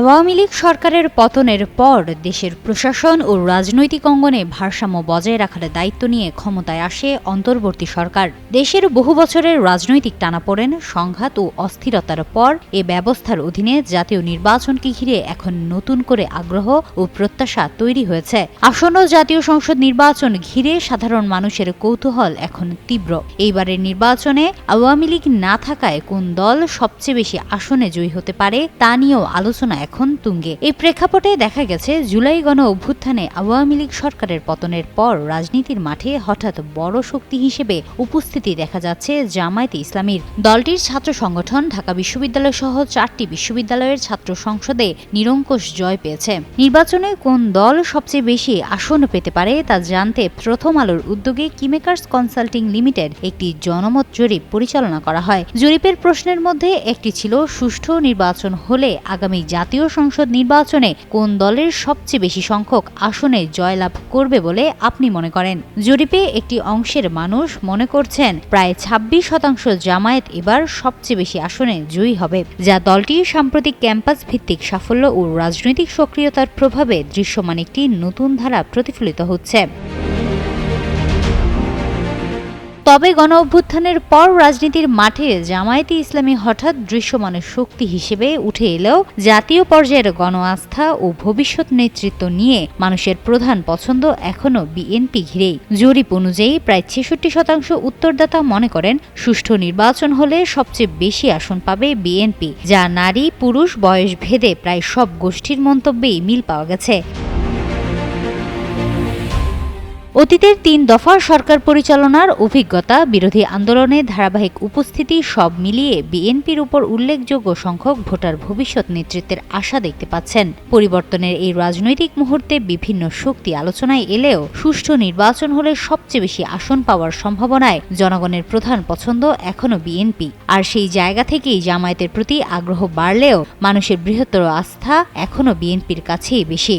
আওয়ামী লীগ সরকারের পতনের পর দেশের প্রশাসন ও রাজনৈতিক অঙ্গনে ভারসাম্য বজায় রাখার দায়িত্ব নিয়ে ক্ষমতায় আসে অন্তর্বর্তী সরকার। দেশের বহু বছরের রাজনৈতিক টানাপোড়েন, সংঘাত ও অস্থিরতার পর এ ব্যবস্থার অধীনে জাতীয় নির্বাচনকে ঘিরে এখন নতুন করে আগ্রহ ও প্রত্যাশা তৈরি হয়েছে। আসন্ন জাতীয় সংসদ নির্বাচন ঘিরে সাধারণ মানুষের কৌতূহল এখন তীব্র। এইবারের নির্বাচনে আওয়ামী লীগ না থাকায় কোন দল সবচেয়ে বেশি আসনে জয়ী হতে পারে তা নিয়েও আলোচনা এখন তুঙ্গে। এই প্রেক্ষাপটে দেখা গেছে, জুলাই গণ অভ্যুত্থানে আওয়ামী লীগ সরকারের পতনের পর রাজনীতির মাঠে হঠাৎ বড় শক্তি হিসেবে উপস্থিতি দেখা যাচ্ছে জামায়াতে ইসলামীর। দলটির ছাত্র সংগঠন ঢাকা বিশ্ববিদ্যালয় সহ চারটি বিশ্ববিদ্যালয়ের ছাত্র সংসদে নিরঙ্কুশ জয় পেয়েছে। নির্বাচনে কোন দল সবচেয়ে বেশি আসন পেতে পারে তা জানতে প্রথম আলোর উদ্যোগে কিমেকার্স কনসাল্টিং লিমিটেড একটি জনমত জরিপ পরিচালনা করা হয়। জরিপের প্রশ্নের মধ্যে একটি ছিল, সুষ্ঠু নির্বাচন হলে আগামী জাতীয় সংসদ নির্বাচনে কোন দলের সবচেয়ে বেশি সংখ্যক আসনে জয়লাভ করবে বলে আপনি মনে করেন? জরিপে একটি অংশের মানুষ মনে করছেন প্রায় ২৬ শতাংশ জামায়াত এবার সবচেয়ে বেশি আসনে জয়ী হবে, যা দলটির সাম্প্রতিক ক্যাম্পাস ভিত্তিক সাফল্য ও রাজনৈতিক সক্রিয়তার প্রভাবে দৃশ্যমান একটি নতুন ধারা প্রতিফলিত হচ্ছে। তবে গণ অভ্যুত্থানের পর রাজনীতির মাঠে জামায়াতে ইসলামী হঠাৎ দৃশ্যমানের শক্তি হিসেবে উঠে এলেও জাতীয় পর্যায়ের গণ আস্থা ও ভবিষ্যৎ নেতৃত্ব নিয়ে মানুষের প্রধান পছন্দ এখনও বিএনপি ঘিরেই। জরিপ অনুযায়ী প্রায় ছেষট্টি শতাংশ উত্তরদাতা মনে করেন সুষ্ঠু নির্বাচন হলে সবচেয়ে বেশি আসন পাবে বিএনপি, যা নারী, পুরুষ বয়স ভেদে প্রায় সব গোষ্ঠীর মন্তব্যেই মিল পাওয়া গেছে। অতীতের তিন দফা সরকার পরিচালনার অভিজ্ঞতা, বিরোধী আন্দোলনে ধারাবাহিক উপস্থিতি সব মিলিয়ে বিএনপির উপর উল্লেখযোগ্য সংখ্যক ভোটার ভবিষ্যৎ নেতৃত্বের আশা দেখতে পাচ্ছেন। পরিবর্তনের এই রাজনৈতিক মুহূর্তে বিভিন্ন শক্তি আলোচনায় এলেও সুষ্ঠু নির্বাচন হলে সবচেয়ে বেশি আসন পাওয়ার সম্ভাবনায় জনগণের প্রধান পছন্দ এখনও বিএনপি। আর সেই জায়গা থেকেই জামায়াতের প্রতি আগ্রহ বাড়লেও মানুষের বৃহত্তর আস্থা এখনও বিএনপির কাছেই বেশি।